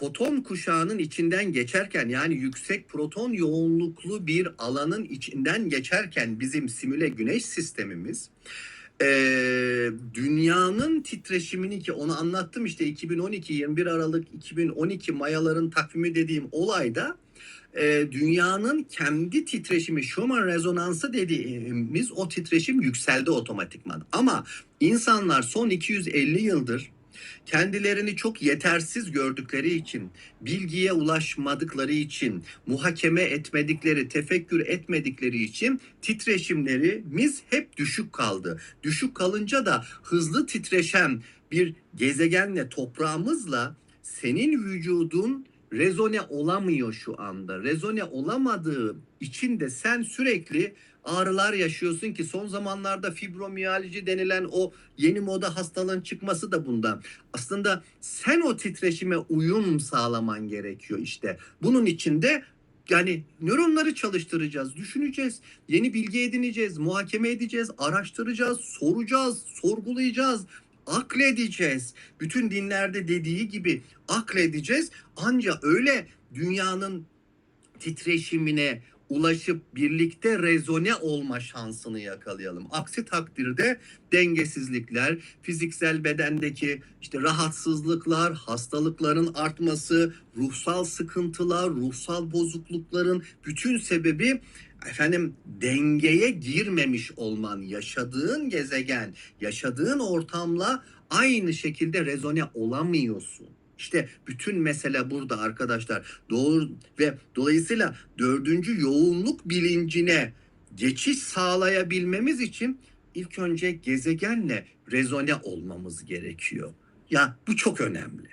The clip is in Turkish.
foton kuşağının içinden geçerken yani yüksek proton yoğunluklu bir alanın içinden geçerken bizim simüle güneş sistemimiz eee, dünyanın titreşimini ki onu anlattım işte 2012 21 Aralık 2012 mayaların takvimi dediğim olayda eee, dünyanın kendi titreşimi Schumann rezonansı dediğimiz o titreşim yükseldi otomatikman. Ama insanlar son 250 yıldır kendilerini çok yetersiz gördükleri için, bilgiye ulaşmadıkları için, muhakeme etmedikleri, tefekkür etmedikleri için titreşimlerimiz hep düşük kaldı. Düşük kalınca da hızlı titreşen bir gezegenle toprağımızla senin vücudun rezone olamıyor şu anda. Rezone olamadığı için de sen sürekli ağrılar yaşıyorsun ki son zamanlarda fibromiyalji denilen o yeni moda hastalığın çıkması da bundan. Aslında sen o titreşime uyum sağlaman gerekiyor işte. Bunun için de yani nöronları çalıştıracağız, düşüneceğiz, yeni bilgi edineceğiz, muhakeme edeceğiz, araştıracağız, soracağız, sorgulayacağız, akledeceğiz. Bütün dinlerde dediği gibi akledeceğiz. Ancak öyle dünyanın titreşimine ulaşıp birlikte rezone olma şansını yakalayalım. Aksi takdirde dengesizlikler, fiziksel bedendeki işte rahatsızlıklar, hastalıkların artması, ruhsal sıkıntılar, ruhsal bozuklukların bütün sebebi efendim dengeye girmemiş olman, yaşadığın gezegen, yaşadığın ortamla aynı şekilde rezone olamıyorsun. İşte bütün mesele burada arkadaşlar. Doğru ve dolayısıyla dördüncü yoğunluk bilincine geçiş sağlayabilmemiz için ilk önce gezegenle rezone olmamız gerekiyor. Ya bu çok önemli.